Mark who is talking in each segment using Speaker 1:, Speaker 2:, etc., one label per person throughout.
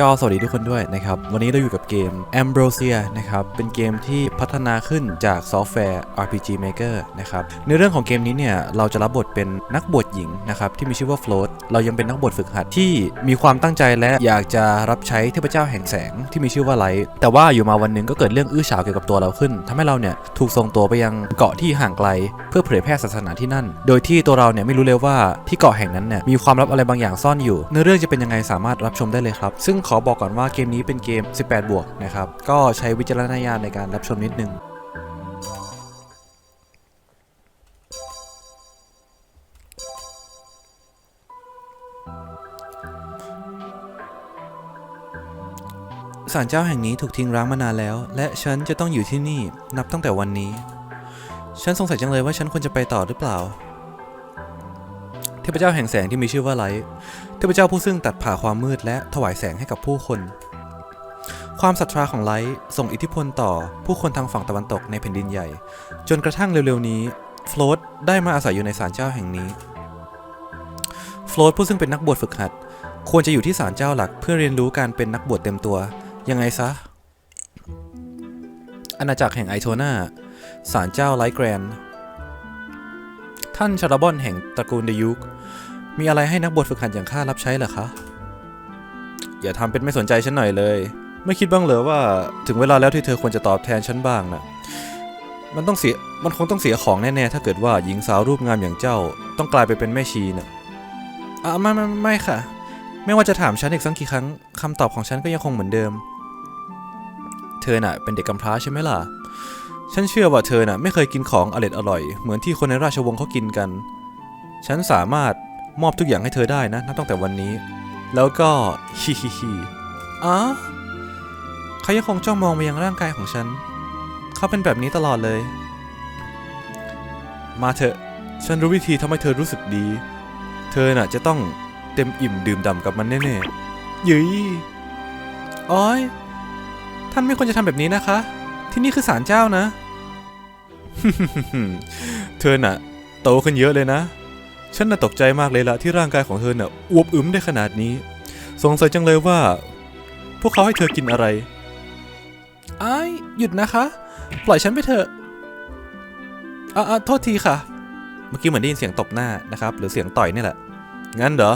Speaker 1: ก็สวัสดีทุกคนด้วยนะครับ วันนี้เราอยู่กับเกม Ambrosia นะครับ เป็นเกมที่พัฒนาขึ้นจากซอฟต์แวร์ RPG Maker นะครับ ในเรื่องของเกมนี้เนี่ย เราจะรับบทเป็นนักบวชหญิงนะครับ ที่มีชื่อว่า Float เรายังเป็นนักบวชฝึกหัดที่มีความตั้งใจและอยากจะรับใช้เทพเจ้าแห่งแสงที่มีชื่อว่าไลท์แต่ว่าอยู่มาวันหนึ่งก็เกิดเรื่องอื้อฉาวเกี่ยวกับตัวเราขึ้นทำให้เราเนี่ยถูกส่งตัวไปยังเกาะที่ห่างไกล เพื่อเผยแพร่ศาสนาที่นั่น โดยที่ตัวเราเนี่ยไม่รู้เลยว่าที่เกาะแห่งนั้นเนี่ยมีความลับอะไรบางอย่างซ่อนอยู่เนื้อเรื่องจะเป็นยังไงสามารถรับชมได้เลยครับซึ่งขอบอกก่อนว่าเกมนี้เป็นเกม 18 บวกนะครับ ก็ใช้วิจารณญาณในการรับชมนิดนึง ศาลเจ้าแห่งนี้ถูกทิ้งร้างมานานแล้ว และฉันจะต้องอยู่ที่นี่นับตั้งแต่วันนี้ ฉันสงสัยจังเลยว่าฉันควรจะไปต่อหรือเปล่า เทพเจ้าแห่งแสงที่มีชื่อว่าไลท์ เทพเจ้าผู้ซึ่งตัดผ่าความมืดและถวายแสงให้กับผู้คน ความศรัทธาของไลท์ส่งอิทธิพลต่อผู้คนทางฝั่งตะวันตกในแผ่นดินใหญ่ จนกระทั่งเร็วๆนี้โฟลตได้มาอาศัยอยู่ในศาลเจ้าแห่งนี้โฟลตผู้ซึ่งเป็นนักบวชฝึกหัด ควรจะอยู่ที่ศาลเจ้าหลัก เพื่อเรียนรู้การเป็นนักบวชเต็มตัว ยังไงซะ อาณาจักรแห่งไอโทนาศาลเจ้าไลท์แกรนท่านชาราบอนแห่งตระกูลเดยุก มีอะไรให้นักบวชฝึกหัดอย่างข้ารับใช้เหรอคะ อย่าทำเป็นไม่สนใจฉันหน่อยเลย ไม่คิดบ้างเหรอว่าถึงเวลาแล้วที่เธอควรจะตอบแทนฉันบ้างนะมันต้องเสีย มันคงต้องเสียของแน่ๆ ถ้าเกิดว่าหญิงสาวรูปงามอย่างเจ้า ต้องกลายไปเป็นแม่ชีนะอะไม่ไม่ไม่ค่ะ ไม่ว่าจะถามฉันอีกสักกี่ครั้งคำตอบของฉันก็ยังคงเหมือนเดิม เธอน่ะ เป็นเด็กกำพร้าใช่ไหมล่ะ ฉันเชื่อว่าเธอน่ะ ไม่เคยกินของอร่อยอร่อย เหมือนที่คนในราชวงศ์เขากินกัน ฉันสามารถ มอบทุกอย่างให้เธอได้นะนับตั้งแต่วันนี้ แล้วก็ฮิฮิฮิอ๋อเขายังคงจ้องมองไปยังร่างกายของฉัน เขาเป็นแบบนี้ตลอดเลย มาเถอะ ฉันรู้วิธีทำให้เธอรู้สึกดี เธอน่ะจะต้องเต็มอิ่มดื่มด่ำกับมันแน่ๆยุยอ้อย ท่านไม่ควรจะทำแบบนี้นะคะ ที่นี่คือศาลเจ้านะ เธอน่ะ โตขึ้นเยอะเลยนะ ฉันน่ะตกใจมากเลยละที่ร่างกายของเธอน่ะอวบอึมได้ขนาดนี้ สงสัยจังเลยว่า พวกเขาให้เธอกินอะไรไอ้ายหยุดนะคะ ปล่อยฉันไปเถอะอ่าอ่าโทษทีค่ะ เมื่อกี้เหมือนได้ยินเสียงตบหน้านะครับ หรือเสียงต่อยนี่แหละ งั้นเหรอ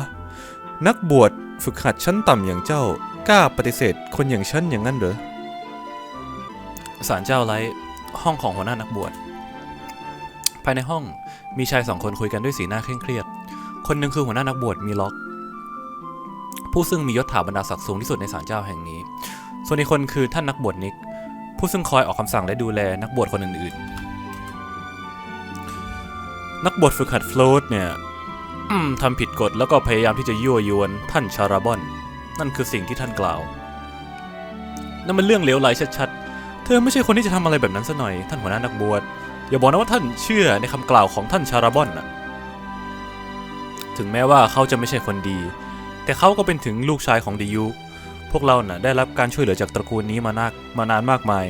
Speaker 1: นักบวชฝึกหัดชั้นต่ำอย่างเจ้ากล้าปฏิเสธคนอย่างฉันอย่างนั้นเหรอศาลเจ้าไลท์ห้องของหัวหน้านักบวชภายในห้อง มีชายสองคนคุยกันด้วยสีหน้าเคร่งเครียด คนหนึ่งคือหัวหน้านักบวชมีล็อก ผู้ซึ่งมียศถาบรรดาศักดิ์สูงที่สุดในศาลเจ้าแห่งนี้ ส่วนอีกคนคือท่านนักบวชนิก ผู้ซึ่งคอยออกคำสั่งและดูแลนักบวชคนอื่นๆ นักบวชฝึกหัดโฟลตเนี่ยทำผิดกฎแล้วก็พยายามที่จะยั่วยวนท่านชาราบอน นั่นคือสิ่งที่ท่านกล่าว นั่นมันเรื่องเลวไหลชัดๆ เธอไม่ใช่คนที่จะทำอะไรแบบนั้นซะหน่อย ท่านหัวหน้านักบวช อย่าบอกนะว่าท่านเชื่อในคำกล่าวของท่านชาราบอนน่ะถึงแม้ว่าเขาจะไม่ใช่คนดี แต่เขาก็เป็นถึงลูกชายของดิยุพวกเราน่ะได้รับการช่วยเหลือจากตระกูลนี้มานานมานานมากมาย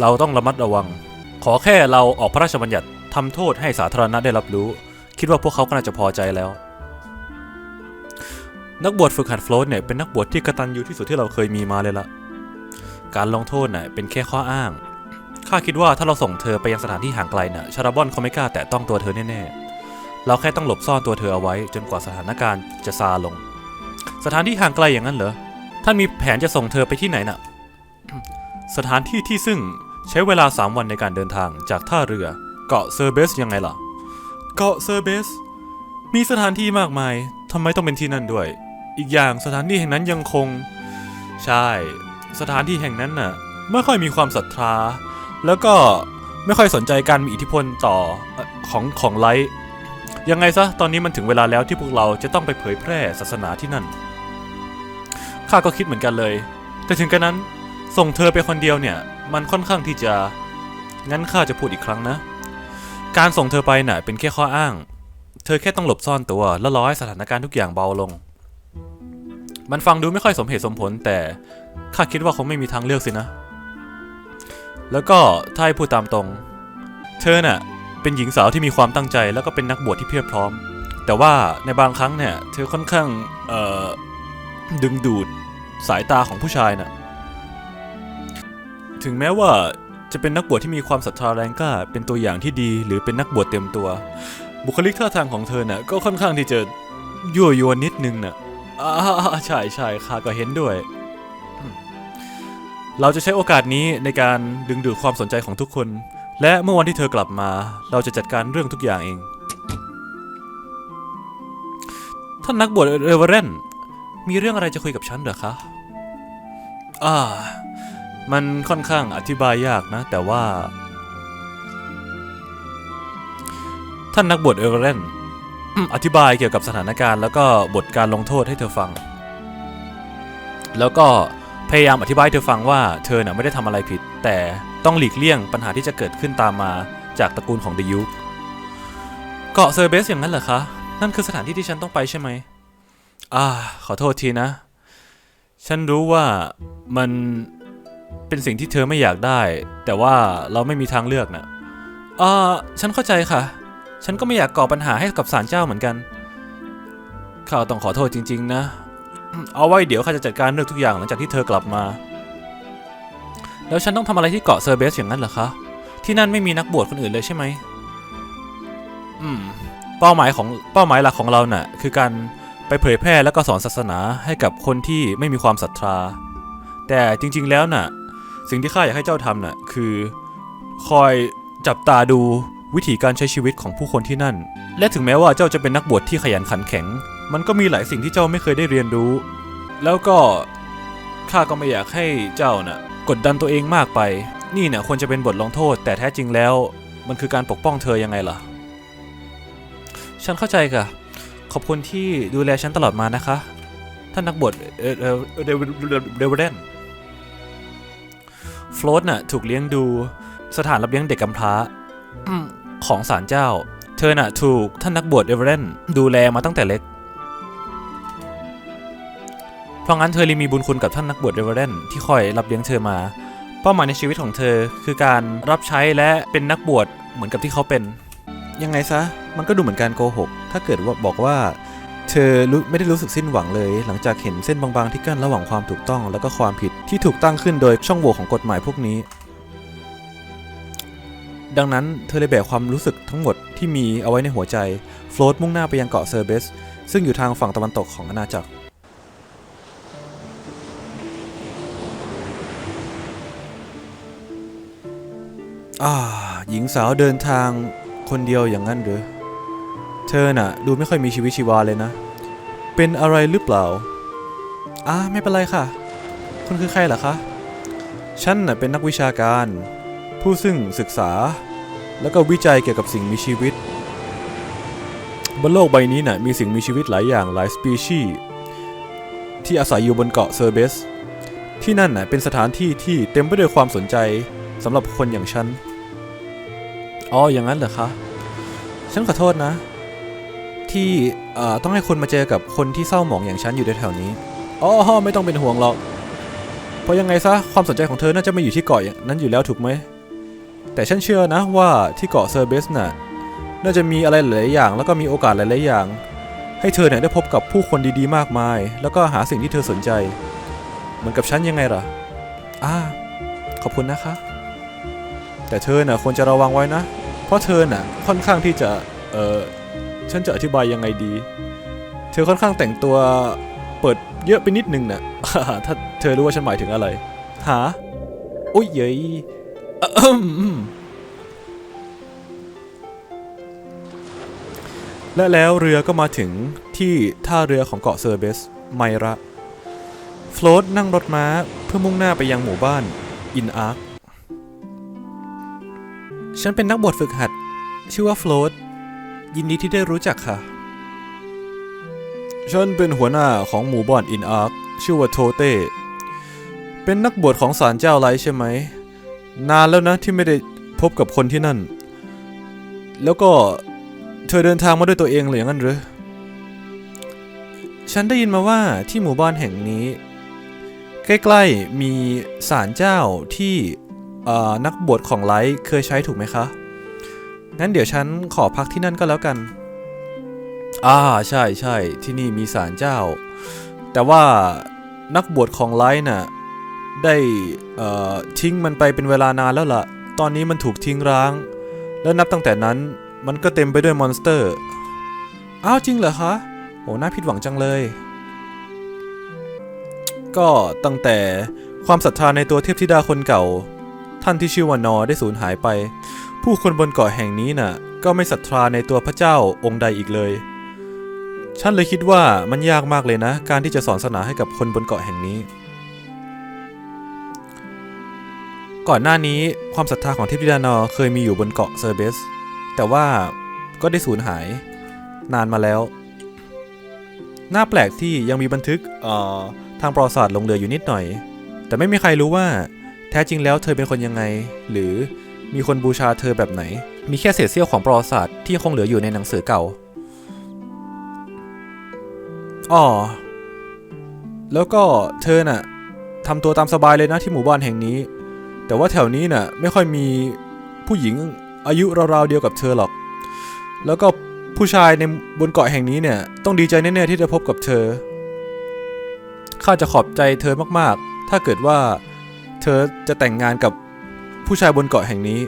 Speaker 1: เราต้องระมัดระวัง ขอแค่เราออกพระราชบัญญัติทำโทษให้สาธารณะได้รับรู้ คิดว่าพวกเขาก็น่าจะพอใจแล้ว นักบวชฝึกหัดโฟลตเนี่ยเป็นนักบวชที่กระตันยูที่สุดที่เราเคยมีมาเลยละการลงโทษน่ะเป็นแค่ข้ออ้าง ข้าคิดว่าถ้าเราส่งเธอไปยังสถานที่ห่างไกลน่ะชาราบอนเขาไม่กล้าแตะต้องตัวเธอแน่ๆ เราแค่ต้องหลบซ่อนตัวเธอเอาไว้ จนกว่าสถานการณ์จะซาลง สถานที่ห่างไกลอย่างนั้นเหรอ ท่านมีแผนจะส่งเธอไปที่ไหนน่ะ สถานที่ที่ซึ่งใช้เวลา 3 วันในการเดินทางจากท่าเรือ เกาะเซอร์เบสยังไงล่ะ เกาะเซอร์เบส มีสถานที่มากมายทำไมต้องเป็นที่นั่นด้วย อีกอย่างสถานที่แห่งนั้นยังคง ใช่ สถานที่แห่งนั้นน่ะไม่ค่อยมีความศรัทธา แล้วก็ไม่ค่อยสนใจการมีอิทธิพลต่อของของไลท์ยังไงซะตอนนี้มันถึงเวลาแล้วที่พวกเราจะต้องไปเผยแพร่ศาสนาที่นั่นข้าก็คิดเหมือนกันเลย แต่ถึงกระนั้นส่งเธอไปคนเดียวเนี่ย มันค่อนข้างที่จะงั้นข้าจะพูดอีกครั้งนะ การส่งเธอไปน่ะเป็นแค่ข้ออ้าง เธอแค่ต้องหลบซ่อนตัวแล้วรอให้สถานการณ์ทุกอย่างเบาลง มันฟังดูไม่ค่อยสมเหตุสมผลแต่ข้าคิดว่าคงไม่มีทางเลือกสินะ แล้วก็ถ้าให้พูดตามตรง เธอน่ะเป็นหญิงสาวที่มีความตั้งใจแล้วก็เป็นนักบวชที่เพียบพร้อม แต่ว่าในบางครั้งเนี่ยเธอค่อนข้างเอ่อดึงดูดสายตาของผู้ชายน่ะถึงแม้ว่าจะเป็นนักบวชที่มีความศรัทธาแรงกล้าเป็นตัวอย่างที่ดีหรือเป็นนักบวชเต็มตัว บุคลิกท่าทางของเธอน่ะก็ค่อนข้างที่จะยั่วยวนนิดนึงน่ะอ่าใช่ใช่ข้าก็เห็นด้วย เราจะใช้โอกาสนี้ในการดึงดูดความสนใจของทุกคน และเมื่อวันที่เธอกลับมา เราจะจัดการเรื่องทุกอย่างเอง ท่านนักบวชเรเวเรนมีเรื่องอะไรจะคุยกับฉันเหรอคะ อ่า มันค่อนข้างอธิบายยากนะ แต่ว่า ท่านนักบวชเอเวเรนอธิบายเกี่ยวกับสถานการณ์แล้วก็บทการลงโทษให้เธอฟัง แล้วก็ พยายามอธิบายเธอฟังว่าเธอน่ะไม่ได้ทำอะไรผิด แต่ต้องหลีกเลี่ยงปัญหาที่จะเกิดขึ้นตามมาจากตระกูลของเดยุคเกาะเซอร์เบสอย่างนั้นเหรอคะ นั่นคือสถานที่ที่ฉันต้องไปใช่ไหมอ่า ขอโทษทีนะ ฉันรู้ว่ามันเป็นสิ่งที่เธอไม่อยากได้ แต่ว่าเราไม่มีทางเลือกนะอ่าฉันเข้าใจค่ะ ฉันก็ไม่อยากก่อปัญหาให้กับศาลเจ้าเหมือนกันข้าต้องขอโทษจริง ๆ นะ เอาไว้เดี๋ยวข้าจะจัดการเรื่องทุกอย่างหลังจากที่เธอกลับมา แล้วฉันต้องทำอะไรที่เกาะเซอร์เบสอย่างนั้นเหรอคะ ที่นั่นไม่มีนักบวชคนอื่นเลยใช่ไหมอืม เป้าหมายของเป้าหมายหลักของเราเน่ะคือการไปเผยแพร่และก็สอนศาสนาให้กับคนที่ไม่มีความศรัทธา แต่จริง ๆ แล้วน่ะ สิ่งที่ข้าอยากให้เจ้าทำน่ะคือ คอยจับตาดูวิถีการใช้ชีวิตของผู้คนที่นั่น และถึงแม้ว่าเจ้าจะเป็นนักบวชที่ขยันขันแข็ง มันก็มีหลายสิ่งที่เจ้าไม่เคยได้เรียนรู้ แล้วก็ข้าก็ไม่อยากให้เจ้าน่ะกดดันตัวเองมากไป นี่น่ะควรจะเป็นบทลงโทษ แต่แท้จริงแล้ว มันคือการปกป้องเธอยังไงล่ะ ฉันเข้าใจค่ะ ขอบคุณที่ดูแลฉันตลอดมานะคะ ท่านนักบวชเออเออเดวเดวเดนโฟลตน่ะถูกเลี้ยงดูสถานรับเลี้ยงเด็กกำพร้าอืมของศาลเจ้า เธอน่ะถูกท่านนักบวชเอเวอเรนดูแลมาตั้งแต่เล็ก เพราะงั้นเธอเลยมีบุญคุณกับท่านนักบวชเอเวอเรนที่คอยรับเลี้ยงเธอมา เป้าหมายในชีวิตของเธอคือการรับใช้และเป็นนักบวชเหมือนกับที่เขาเป็น ยังไงซะ มันก็ดูเหมือนการโกหก ถ้าเกิดว่าบอกว่า เธอรู้ไม่ได้รู้สึกสิ้นหวังเลย หลังจากเห็นเส้นบางๆที่กั้นระหว่างความถูกต้อง และก็ความผิดที่ถูกตั้งขึ้นโดยช่องโหว่ของกฎหมายพวกนี้ ดังนั้นเธอเลยแบกความรู้สึกทั้งหมดที่มีเอาไว้ในหัวใจ โฟลตมุ่งหน้าไปยังเกาะเซอร์เบส ซึ่งอยู่ทางฝั่งตะวันตกของอาณาจักร อ่าหญิงสาวเดินทางคนเดียวอย่างนั้นหรือ เธอน่ะ ดูไม่ค่อยมีชีวิตชีวาเลยนะ เป็นอะไรหรือเปล่าอ่าไม่เป็นไรค่ะ คุณคือใครเหรอคะ ฉันน่ะเป็นนักวิชาการ ผู้ซึ่งศึกษา แล้วก็วิจัยเกี่ยวกับสิ่งมีชีวิต บนโลกใบนี้น่ะมีสิ่งมีชีวิตหลายอย่างหลายสปีชีส์ที่อาศัยอยู่บนเกาะเซอร์เบส ที่นั่นน่ะเป็นสถานที่ที่เต็มไปด้วยความสนใจสำหรับคนอย่างฉัน อ๋ออย่างนั้นเหรอคะฉันขอโทษนะ ที่ต้องให้คุณมาเจอกับคนที่เศร้าหมองอย่างฉันอยู่แถวนี้อ๋อไม่ต้องเป็นห่วงหรอก เพราะยังไงซะความสนใจของเธอน่าจะไม่อยู่ที่เกาะนั้นอยู่แล้วถูกไหมแต่ฉันเชื่อนะว่าที่เกาะเซอร์เบสน่ะน่าจะมีอะไรหลายอย่าง แล้วก็มีโอกาสหลาย ๆ อย่าง ให้เธอเนี่ยได้พบกับผู้คนดีๆ มากมาย แล้วก็หาสิ่งที่เธอสนใจ เหมือนกับฉันยังไงล่ะอ่าขอบคุณนะคะ แต่เธอน่ะควรจะระวังไว้นะ ราะเธอน่ะค่อนข้างที่จะเออฉันจะอธิบายยังไงดี เธอค่อนข้างแต่งตัวเปิดเยอะไปนิดนึงน่ะถ้าเธอรู้ว่าฉันหมายถึงอะไรหาโอ้ยเย้ยและแล้วเรือก็มาถึงที่ท่าเรือของเกาะเซอร์เบส ไมระ โฟลตนั่งรถม้าเพื่อมุ่งหน้าไปยังหมู่บ้าน อินอาร์ ฉันเป็นนักบวชฝึกหัด ชื่อว่าโฟลตยินดีที่ได้รู้จักค่ะ ฉันเป็นหัวหน้าของหมู่บ้านอินอาร์คชื่อว่าโทเต้ เป็นนักบวชของศาลเจ้าไลท์ใช่ไหม นานแล้วนะที่ไม่ได้พบกับคนที่นั่น แล้วก็เธอเดินทางมาด้วยตัวเองเลยอย่างนั้นหรือ ฉันได้ยินมาว่าที่หมู่บ้านแห่งนี้ ใกล้ๆมีศาลเจ้าที่ นักบวชของไลท์เคยใช้ถูกไหมคะ งั้นเดี๋ยวฉันขอพักที่นั่นก็แล้วกัน อ่าใช่ใช่ที่นี่มีศาลเจ้า แต่ว่านักบวชของไลท์น่ะได้ทิ้งมันไปเป็นเวลานานแล้วล่ะ ตอนนี้มันถูกทิ้งร้าง และนับตั้งแต่นั้นมันก็เต็มไปด้วยมอนสเตอร์ อ้าวจริงเหรอคะโหน่าผิดหวังจังเลย ก็ตั้งแต่ความศรัทธาในตัวเทพธิดาคนเก่า ท่านที่ชื่อว่านอได้สูญหายไป ผู้คนบนเกาะแห่งนี้น่ะ ก็ไม่ศรัทธาในตัวพระเจ้าองค์ใดอีกเลย ฉันเลยคิดว่ามันยากมากเลยนะ การที่จะสอนศาสนาให้กับคนบนเกาะแห่งนี้ ก่อนหน้านี้ความศรัทธาของเทพธิดานอเคยมีอยู่บนเกาะเซอร์เบส แต่ว่าก็ได้สูญหายนานมาแล้ว น่าแปลกที่ยังมีบันทึกเอ่อทางประวัติศาสตร์ลงเหลืออยู่นิดหน่อย แต่ไม่มีใครรู้ว่า แท้จริงแล้วเธอเป็นคนยังไง หรือมีคนบูชาเธอแบบไหน มีแค่เศษเสี้ยวของประวัติศาสตร์ที่คงเหลืออยู่ในหนังสือเก่าอ๋อแล้วก็เธอน่ะทำตัวตามสบายเลยนะที่หมู่บ้านแห่งนี้ แต่ว่าแถวนี้น่ะไม่ค่อยมีผู้หญิงอายุราวๆเดียวกับเธอหรอก แล้วก็ผู้ชายในบนเกาะแห่งนี้เนี่ยต้องดีใจแน่ๆที่ได้พบกับเธอ ข้าจะขอบใจเธอมากๆ ถ้าเกิดว่า เธอจะแต่งงานกับผู้ชายบนเกาะแห่งนี้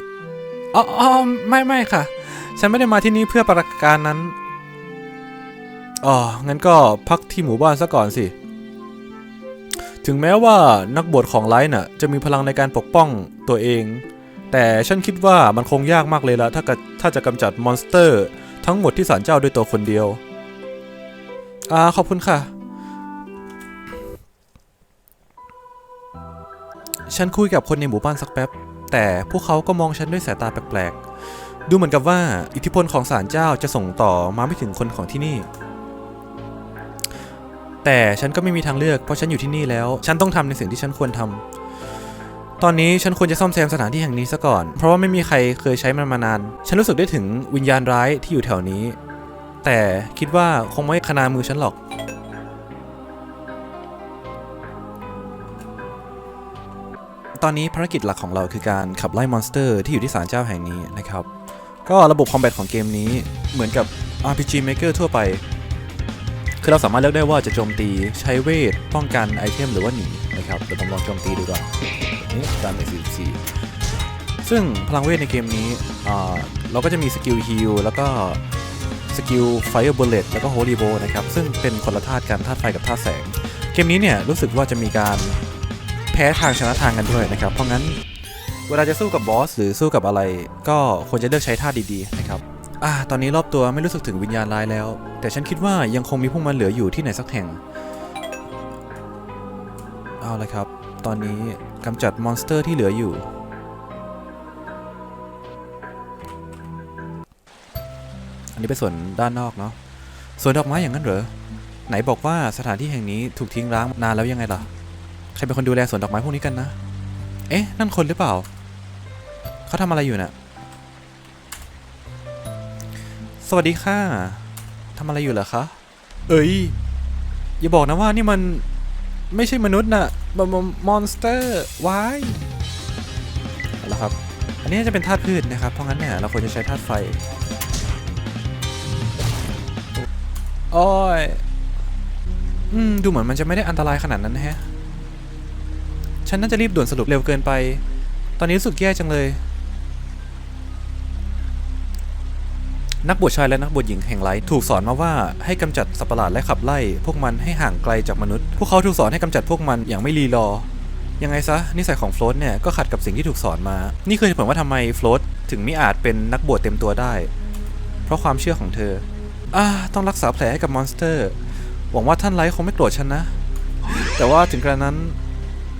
Speaker 1: อ๋อออไม่ไม่ค่ะ ฉันไม่ได้มาที่นี่เพื่อประการนั้น อ๋อ งั้นก็พักที่หมู่บ้านซะก่อนสิ ถึงแม้ว่านักบวชของไลท์น่ะ จะมีพลังในการปกป้องตัวเอง แต่ฉันคิดว่ามันคงยากมากเลยละถ้าถ้าจะกำจัดมอนสเตอร์ ทั้งหมดที่ศาลเจ้าด้วยตัวคนเดียว อ่า ขอบคุณค่ะ ฉันคุยกับคนในหมู่บ้านสักแป๊บ แต่พวกเขาก็มองฉันด้วยสายตาแปลกๆ ดูเหมือนกับว่าอิทธิพลของศาลเจ้าจะส่งต่อมาไม่ถึงคนของที่นี่ แต่ฉันก็ไม่มีทางเลือกเพราะฉันอยู่ที่นี่แล้ว ฉันต้องทำในสิ่งที่ฉันควรทำตอนนี้ฉันควรจะซ่อมแซมสถานที่แห่งนี้ซะก่อน เพราะว่าไม่มีใครเคยใช้มันมานาน ฉันรู้สึกได้ถึงวิญญาณร้ายที่อยู่แถวนี้ แต่คิดว่าคงไม่ขนามือฉันหรอก ตอนนี้ภารกิจหลักของเราคือการขับไล่มอนสเตอร์ที่อยู่ที่ศาลเจ้าแห่งนี้นะครับ ก็ระบบคอมแบทของเกมนี้เหมือนกับ RPG Maker ทั่วไป คือเราสามารถเลือกได้ว่าจะโจมตีใช้เวท ป้องกันไอเทมหรือว่าหนีนะครับเดี๋ยวผมลองโจมตีดูก่อนนี้ตาม A44 ซึ่งพลังเวทในเกมนี้เราก็จะมีสกิลฮิลแล้วก็สกิล Fire Bullet แล้วก็ Holy Bow นะครับ ซึ่งเป็นคนละธาตุกันธาตุไฟกับธาตุแสง เกมนี้เนี่ยรู้สึกว่าจะมีการ แพ้ทางชนะทางกันด้วยนะครับ เพราะงั้นเวลาจะสู้กับบอสหรือสู้กับอะไร ก็ควรจะเลือกใช้ท่าดีๆนะครับอ่าตอนนี้รอบตัวไม่รู้สึกถึงวิญญาณร้ายแล้ว แต่ฉันคิดว่ายังคงมีพวกมันเหลืออยู่ที่ไหนสักแห่ง เอาละครับ ตอนนี้กำจัดมอนสเตอร์ที่เหลืออยู่อันนี้เป็นส่วนด้านนอกเนาะสวนดอกไม้อย่างนั้นเหรอ ไหนบอกว่าสถานที่แห่งนี้ถูกทิ้งร้างนานแล้วยังไงล่ะ ใครเป็นคนดูแลสวนดอกไม้พวกนี้กันนะ เอ๊ะ นั่นคนหรือเปล่า เขาทำอะไรอยู่น่ะ สวัสดีค่ะทำอะไรอยู่เหรอคะ เอ้ย อย่าบอกนะว่านี่มันไม่ใช่มนุษย์น่ะมันมอนสเตอร์วายเอาละครับ อันนี้จะเป็นธาตุพืชนะครับ เพราะงั้นเนี่ยเราควรจะใช้ธาตุไฟ โอ้ย อืม ดูเหมือนมันจะไม่ได้อันตรายขนาดนั้นนะฮะ ฉันน่าจะรีบด่วนสรุปเร็วเกินไป ตอนนี้รู้สึกแย่จังเลย นักบวชชายและนักบวชหญิงแห่งไลท์ถูกสอนมาว่าให้กำจัดสัตว์ประหลาดและขับไล่ พวกมันให้ห่างไกลจากมนุษย์ พวกเขาถูกสอนให้กำจัดพวกมันอย่างไม่รีรอ ยังไงซะนิสัยของโฟลตเนี่ยก็ขัดกับสิ่งที่ถูกสอนมา นี่คือเหตุผลว่าทำไมโฟลตถึงไม่อาจเป็นนักบวชเต็มตัวได้ เพราะความเชื่อของเธออ่าต้องรักษาแผลให้กับมอนสเตอร์ หวังว่าท่านไลท์คงไม่โกรธฉันนะ แต่ว่าถึงกระนั้น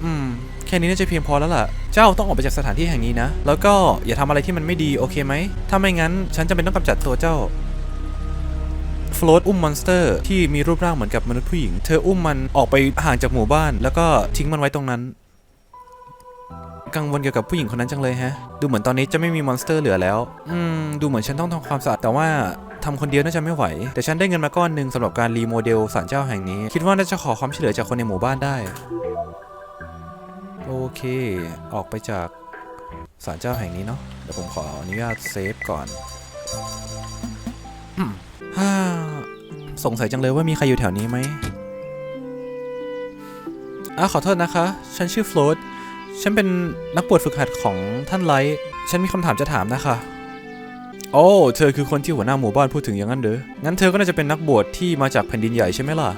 Speaker 1: อืม แค่นี้น่าจะเพียงพอแล้วล่ะ เจ้าต้องออกไปจากสถานที่แห่งนี้นะ แล้วก็อย่าทำอะไรที่มันไม่ดีโอเคไหม ถ้าไม่งั้น ฉันจะเป็นต้องกำจัดตัวเจ้าโฟลตอุ้มมอนสเตอร์ที่มีรูปร่างเหมือนกับมนุษย์ผู้หญิง เธออุ้มมันออกไปห่างจากหมู่บ้าน แล้วก็ทิ้งมันไว้ตรงนั้น กังวลเกี่ยวกับผู้หญิงคนนั้นจังเลยฮะ ดูเหมือนตอนนี้จะไม่มีมอนสเตอร์เหลือแล้ว อืม ดูเหมือนฉันต้องทำความสะอาดแต่ว่าทำคนเดียวน่าจะไม่ไหว แต่ฉันได้เงินมาก้อนหนึ่งสำหรับการรีโมเดลศาลเจ้าแห่งนี้ คิดว่าน่าจะขอความช่วยเหลือจากคนในหมู่บ้านได้ โอเค ออกไปจากศาลเจ้าแห่งนี้เนาะเดี๋ยวผมขออนุญาตเซฟก่อนฮ่าสงสัยจังเลยว่ามีใครอยู่แถวนี้ไหมอะขอโทษนะคะ ฉันชื่อโฟลตฉันเป็นนักบวชฝึกหัดของท่านไลท์ ฉันมีคำถามจะถามนะคะ โอ้ เธอคือคนที่หัวหน้าหมู่บ้านพูดถึงอย่างนั้นเหรองั้นเธอก็น่าจะเป็นนักบวชที่มาจากแผ่นดินใหญ่ใช่ไหมล่ะ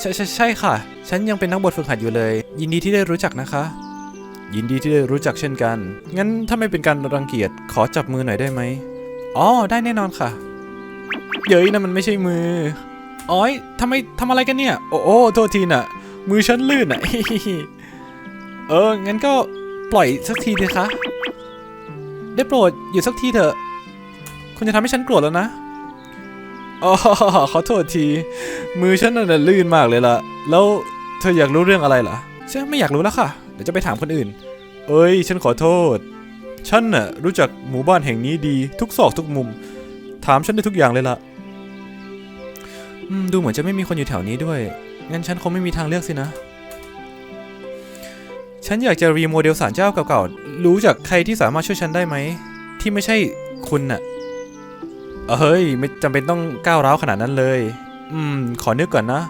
Speaker 1: ใช่ใช่ใช่ค่ะ ฉันยังเป็นนักบวชฝึกหัดอยู่เลย ยินดีที่ได้รู้จักนะคะ ยินดีที่ได้รู้จักเช่นกัน งั้นถ้าไม่เป็นการรังเกียจขอจับมือหน่อยได้ไหมอ๋อได้แน่นอนค่ะ เย้ยนะมันไม่ใช่มืออ๋อยทำไมทำอะไรกันเนี่ย โอ้โอ้โทษทีน่ะ มือฉันลื่นอะเอองั้นก็ปล่อยสักทีเถอะคะได้โปรดอยู่สักทีเถอะ คุณจะทำให้ฉันโกรธแล้วนะ อ๋อขอโทษที มือฉันน่ะลื่นมากเลยล่ะ แล้วเธออยากรู้เรื่องอะไรล่ะ ฉันไม่อยากรู้แล้วค่ะ เดี๋ยวจะไปถามคนอื่น เอ้ย ฉันขอโทษ ฉันน่ะรู้จักหมู่บ้านแห่งนี้ดีทุกซอกทุกมุม ถามฉันได้ทุกอย่างเลยล่ะดูเหมือนจะไม่มีคนอยู่แถวนี้ด้วย งั้นฉันคงไม่มีทางเลือกสินะ ฉันอยากจะรีโมเดลสารเจ้าเก่าๆ รู้จักใครที่สามารถช่วยฉันได้ไหม ที่ไม่ใช่คุณน่ะ เฮ้ย ไม่จำเป็นต้องก้าวร้าวขนาดนั้นเลย อืม ขอนึกก่อนนะ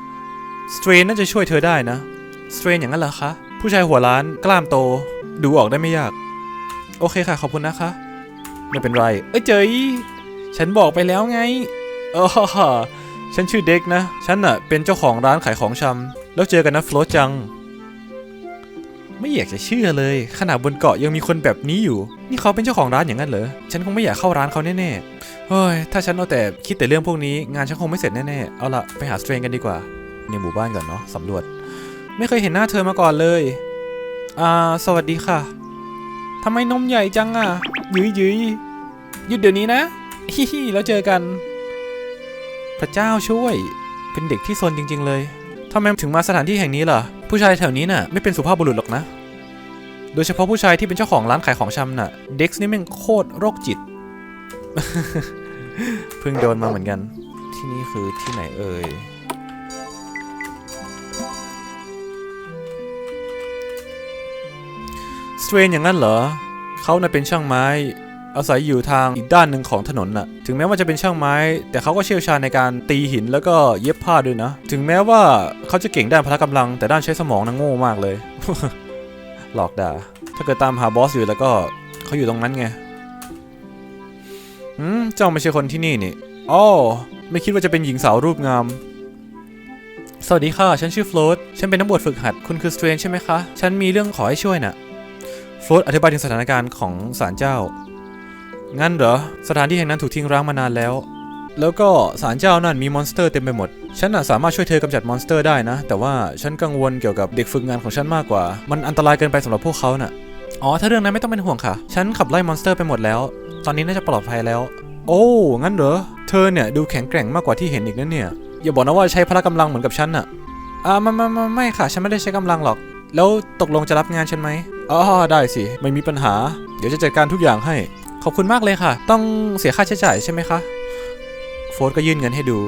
Speaker 1: สเตรนน่าจะช่วยเธอได้นะ สเตรนอย่างนั้นเหรอคะ ผู้ชายหัวล้านกล้ามโต ดูออกได้ไม่ยาก โอเคค่ะ ขอบคุณนะคะ ไม่เป็นไร เอ้ยเจยฉันบอกไปแล้วไงอ๋อฉันชื่อเด็กนะ ฉันน่ะเป็นเจ้าของร้านขายของชำแล้วเจอกันนะโฟลจัง ไม่อยากจะเชื่อเลย ขนาดบนเกาะยังมีคนแบบนี้อยู่ นี่เขาเป็นเจ้าของร้านอย่างนั้นเหรอ ฉันคงไม่อยากเข้าร้านเขาแน่ๆเฮ้ย ถ้าฉันเอาแต่คิดแต่เรื่องพวกนี้ งานฉันคงไม่เสร็จแน่ๆ เอาละไปหาสเตรนกันดีกว่า ในหมู่บ้านก่อนเนาะสำรวจ ไม่เคยเห็นหน้าเธอมาก่อนเลย อ่า สวัสดีค่ะทำไมนมใหญ่จังอะยืยยืยหยุดเดี๋ยวนี้นะฮิฮิแล้วเจอกัน พระเจ้าช่วย เป็นเด็กที่ซนจริง ๆ เลย ทำไมถึงมาสถานที่แห่งนี้ล่ะ ผู้ชายแถวนี้น่ะไม่เป็นสุภาพบุรุษหรอกนะ โดยเฉพาะผู้ชายที่เป็นเจ้าของร้านขายของชำน่ะ เด็กนี่แม่งโคตรโรคจิต เพิ่งโดนมาเหมือนกัน ที่นี่คือที่ไหนเอ่ย สเตรนอย่างนั้นเหรอ เขาน่ะเป็นช่างไม้ อาศัยอยู่ทางอีกด้านหนึ่งของถนนน่ะ ถึงแม้ว่าจะเป็นช่างไม้ แต่เขาก็เชี่ยวชาญในการตีหินแล้วก็เย็บผ้าด้วยนะ ถึงแม้ว่าเขาจะเก่งด้านพละกำลัง แต่ด้านใช้สมองน่ะโง่มากเลย หลอกด่า ถ้าเกิดตามหาบอสอยู่แล้วก็เขาอยู่ตรงนั้นไงอืมเจ้าไม่ใช่คนที่นี่นี่อ๋อไม่คิดว่าจะเป็นหญิงสาวรูปงาม สวัสดีค่ะ ฉันชื่อโฟลตฉันเป็นนักบวชฝึกหัด คุณคือสเตรนใช่ไหมคะ ฉันมีเรื่องขอให้ช่วยน่ะโฟลตอธิบายถึงสถานการณ์ของศาลเจ้า งั้นเหรอ สถานที่แห่งนั้นถูกทิ้งร้างมานานแล้ว แล้วก็ศาลเจ้านั่นมีมอนสเตอร์เต็มไปหมด ฉันน่ะสามารถช่วยเธอกำจัดมอนสเตอร์ได้นะ แต่ว่าฉันกังวลเกี่ยวกับเด็กฝึกงานของฉันมากกว่า มันอันตรายเกินไปสำหรับพวกเขาน่ะ อ๋อ ถ้าเรื่องนั้นไม่ต้องเป็นห่วงค่ะ ฉันขับไล่มอนสเตอร์ไปหมดแล้ว ตอนนี้น่าจะปลอดภัยแล้ว โอ้ งั้นเหรอ เธอเนี่ยดูแข็งแกร่งมากกว่าที่เห็นอีกนะเนี่ย อย่าบอกนะว่าใช้พละกำลังเหมือนกับฉันน่ะ อ่าไม่ไม่ไม่ไม่ค่ะ ฉันไม่ได้ใช้กำลังหรอก แล้วตกลงจะรับงานฉันไหมอ๋อได้สิ ไม่มีปัญหา เดี๋ยวจะจัดการทุกอย่างให้ ขอบคุณมากเลยค่ะ ต้องเสียค่าใช้จ่ายใช่ไหมคะ โฟร์ก็ยื่นเงินให้ดู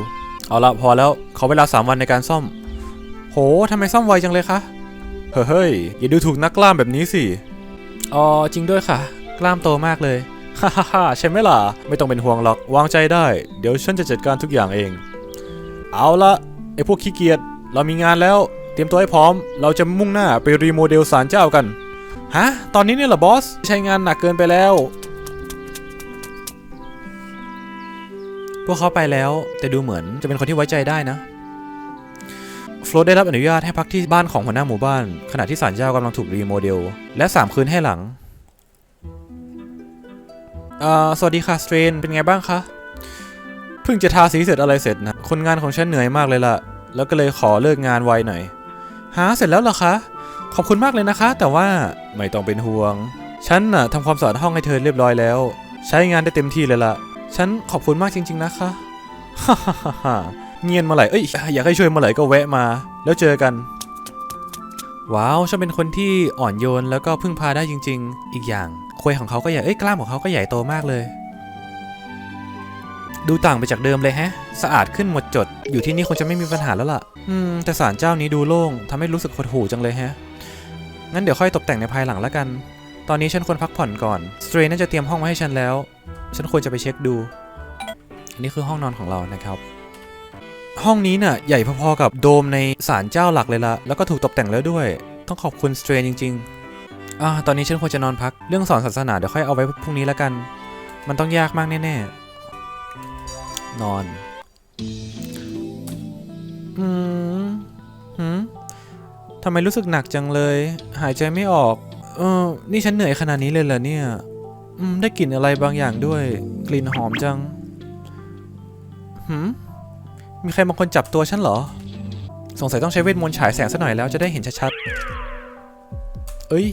Speaker 1: เอาละพอแล้วเขอเวลา 3 วันในการซ่อม โหทำไมซ่อมไวจังเลยคะ เฮ้ย อย่าดูถูกนักกล้ามแบบนี้สิ อ๋อ จริงด้วยค่ะ กล้ามโตมากเลย ฮ่าฮ่าฮ่าใช่ไหมล่ะ ไม่ต้องเป็นห่วงหรอก วางใจได้ เดี๋ยวฉันจะจัดการทุกอย่างเอง เอาละไอพวกขี้เกียจ เรามีงานแล้ว เตรียมตัวให้พร้อม เราจะมุ่งหน้าไปรีโมเดลศาลเจ้ากัน ฮะ ตอนนี้เนี่ยเหรอบอส ใช้งานหนักเกินไปแล้ว พวกเขาไปแล้วแต่ดูเหมือนจะเป็นคนที่ไว้ใจได้นะโฟลตได้รับอนุญาตให้พักที่บ้านของหัวหน้าหมู่บ้าน ขณะที่ศาลเจ้ากำลังถูกรีโมเดล และ 3 คืนให้หลังอ่าสวัสดีค่ะสเตรนเป็นไงบ้างคะ เพิ่งจะทาสีเสร็จอะไรเสร็จนะ คนงานของฉันเหนื่อยมากเลยล่ะ แล้วก็เลยขอเลิกงานไวหน่อยหาเสร็จแล้วเหรอคะ ขอบคุณมากเลยนะคะ แต่ว่าไม่ต้องเป็นห่วง ฉันน่ะทำความสะอาดห้องให้เธอเรียบร้อยแล้ว ใช้งานได้เต็มที่เลยล่ะ ฉันขอบคุณมากจริง ๆ นะคะฮ่าฮ่าฮ่าเงียนมื่อไหร่เอ้ยอยากให้ช่วยมื่อไหร่ก็แวะมา แล้วเจอกัน ว้าวฉันเป็นคนที่อ่อนโยนแล้วก็พึ่งพาได้จริง ๆ อีกอย่างควยของเขาก็ใหญ่เอ้ยกล้ามของเขาก็ใหญ่โตมากเลย ดูต่างไปจากเดิมเลยแฮะ สะอาดขึ้นหมดจด อยู่ที่นี่คงจะไม่มีปัญหาแล้วล่ะ อืม แต่ศาลเจ้านี้ดูโล่งทำให้รู้สึกหดหู่จังเลยแฮะ งั้นเดี๋ยวค่อยตกแต่งในภายหลังแล้วกัน อนนี้ฉันควรพักผ่อนก่อน สเตรนน่าจะเตรียมห้องมาให้ฉันแล้ว ฉันควรจะไปเช็คดู อันนี้คือห้องนอนของเรานะครับ ห้องนี้น่ะใหญ่พอๆกับโดมในศาลเจ้าหลักเลยละแล้วก็ถูกตกแต่งแล้วด้วย ต้องขอบคุณสเตรนจริงๆอ่าตอนนี้ฉันควรจะนอนพัก เรื่องสอนศาสนาเดี๋ยวค่อยเอาไว้พรุ่งนี้แล้วกัน มันต้องยากมากแน่ๆ นอน อืมหืมทำไมรู้สึกหนักจังเลย หายใจไม่ออก เออนี่ฉันเหนื่อยขนาดนี้เลยเหรอเนี่ยอืมได้กลิ่นอะไรบางอย่างด้วย กลิ่นหอมจังหืมมีใครบางคนจับตัวฉันเหรอ สงสัยต้องใช้เวทมนต์ฉายแสงซะหน่อยแล้วจะได้เห็นชัดๆ เอ้ย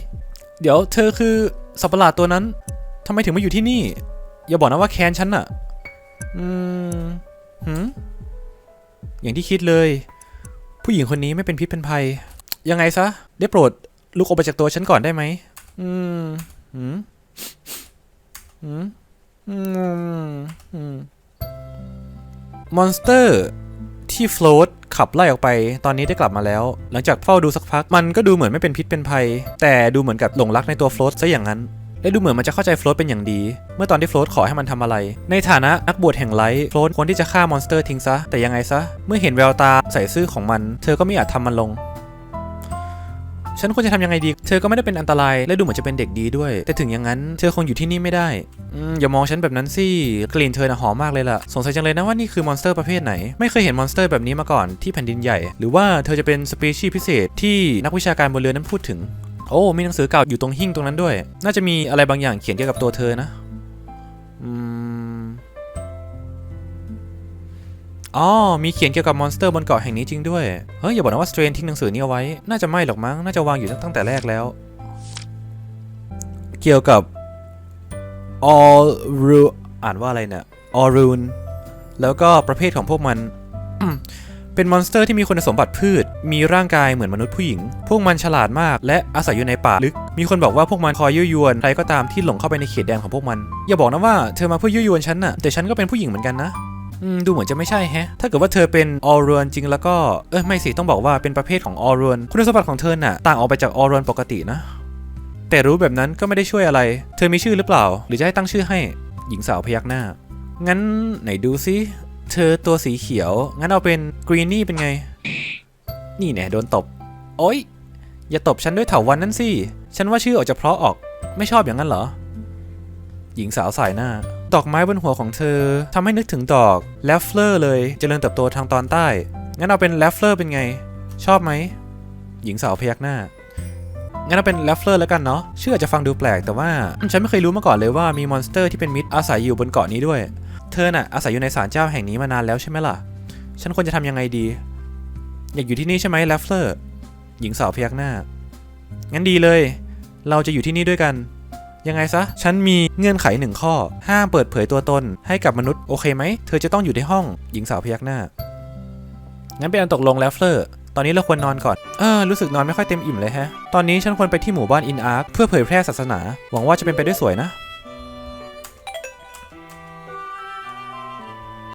Speaker 1: เดี๋ยวเธอคือสัตว์ประหลาดตัวนั้นทำไมถึงมาอยู่ที่นี่ อย่าบอกนะว่าแค้นฉันน่ะอืมหืมอย่างที่คิดเลย ผู้หญิงคนนี้ไม่เป็นพิษเป็นภัย ยังไงซะ ได้โปรด ลุกออกไปจากตัวฉันก่อนได้ไหมอืมหืมหืมอืมอืมมอนสเตอร์ที่โฟลตขับไล่ออกไปตอนนี้ได้กลับมาแล้ว หลังจากเฝ้าดูสักพักมันก็ดูเหมือนไม่เป็นพิษเป็นภัย แต่ดูเหมือนกับหลงรักในตัวโฟลตซะอย่างนั้น และดูเหมือนมันจะเข้าใจโฟลตเป็นอย่างดี เมื่อตอนที่โฟลตขอให้มันทำอะไร ในฐานะนักบวชแห่งไลท์โฟลตควรที่จะฆ่ามอนสเตอร์ทิ้งซะ แต่ยังไงซะ เมื่อเห็นแววตาใส่ซื่อของมัน เธอก็ไม่อาจทำมันลง ฉันควรจะทำยังไงดี เธอก็ไม่ได้เป็นอันตราย และดูเหมือนจะเป็นเด็กดีด้วย แต่ถึงอย่างนั้น เธอคงอยู่ที่นี่ไม่ได้อืมอย่ามองฉันแบบนั้นสิ กลิ่นเธอน่ะหอมมากเลยล่ะ สงสัยจังเลยนะว่านี่คือมอนสเตอร์ประเภทไหน ไม่เคยเห็นมอนสเตอร์แบบนี้มาก่อนที่แผ่นดินใหญ่ หรือว่าเธอจะเป็นสปเชียลพิเศษที่นักวิชาการบนเรือนั้นพูดถึง โอ้ มีหนังสือเก่าอยู่ตรงหิ้งตรงนั้นด้วย น่าจะมีอะไรบางอย่างเขียนเกี่ยวกับตัวเธอนะ อืม อ๋อ มีเขียนเกี่ยวกับมอนสเตอร์บนเกาะแห่งนี้จริงด้วย เฮ้ย อย่าบอกนะว่าสเตรนทิ้งหนังสือนี้เอาไว้ น่าจะไม่หรอกมั้ง น่าจะวางอยู่ตั้งแต่แรกแล้ว เกี่ยวกับ all ru อ่านว่าอะไรเนี่ย all rune แล้วก็ประเภทของพวกมัน เป็นมอนสเตอร์ที่มีคุณสมบัติพืช มีร่างกายเหมือนมนุษย์ผู้หญิง พวกมันฉลาดมาก และอาศัยอยู่ในป่าลึก มีคนบอกว่าพวกมันคอยยั่วยวนใครก็ตามที่หลงเข้าไปในเขตแดนของพวกมัน อย่าบอกนะว่าเธอมาเพื่อยั่วยวนฉันน่ะ แต่ฉันก็เป็นผู้หญิงเหมือนกันนะ ดูเหมือนจะไม่ใช่แฮะ ถ้าเกิดว่าเธอเป็นออรวนจริงแล้วก็ เออไม่สิ ต้องบอกว่าเป็นประเภทของออรวนคุณสมบัติของเธอน่ะต่างออกไปจากออรวนปกตินะ แต่รู้แบบนั้นก็ไม่ได้ช่วยอะไร เธอมีชื่อหรือเปล่า หรือจะให้ตั้งชื่อให้ หญิงสาวพยักหน้า งั้นไหนดูซิเธอตัวสีเขียว งั้นเอาเป็นกรีนนี่เป็นไง นี่แน่โดนตบ โอ๊ย อย่าตบฉันด้วยเถาวันนั่นสิ ฉันว่าชื่อออกจะเพราะออก ไม่ชอบอย่างนั้นเหรอ หญิงสาวสายหน้า ดอกไม้บนหัวของเธอทำให้นึกถึงดอกแลฟเฟอร์เลยเจริญเติบโตทางตอนใต้ งั้นเอาเป็นแลฟเฟอร์เป็นไง ชอบไหม หญิงสาวพยักหน้า งั้นเอาเป็นแลฟเฟอร์แล้วกันเนาะชื่ออาจจะฟังดูแปลกแต่ว่า ฉันไม่เคยรู้มาก่อนเลยว่ามีมอนสเตอร์ที่เป็นมิตรอาศัยอยู่บนเกาะนี้ด้วย เธอน่ะอาศัยอยู่ในศาลเจ้าแห่งนี้มานานแล้วใช่ไหมล่ะ ฉันควรจะทำยังไงดี อยากอยู่ที่นี่ใช่ไหมแลฟเฟอร์ หญิงสาวพยักหน้า งั้นดีเลย เราจะอยู่ที่นี่ด้วยกัน ยังไงซะ ฉันมีเงื่อนไขหนึ่งข้อ ห้ามเปิดเผยตัวตนให้กับมนุษย์โอเคไหม เธอจะต้องอยู่ในห้อง หญิงสาวพยักหน้า งั้นเป็นอันตกลงแล้วเฟลอร์ ตอนนี้เราควรนอนก่อน เออ รู้สึกนอนไม่ค่อยเต็มอิ่มเลยฮะ ตอนนี้ฉันควรไปที่หมู่บ้านอินอาร์คเพื่อเผยแพร่ศาสนา หวังว่าจะเป็นไปด้วยสวยนะ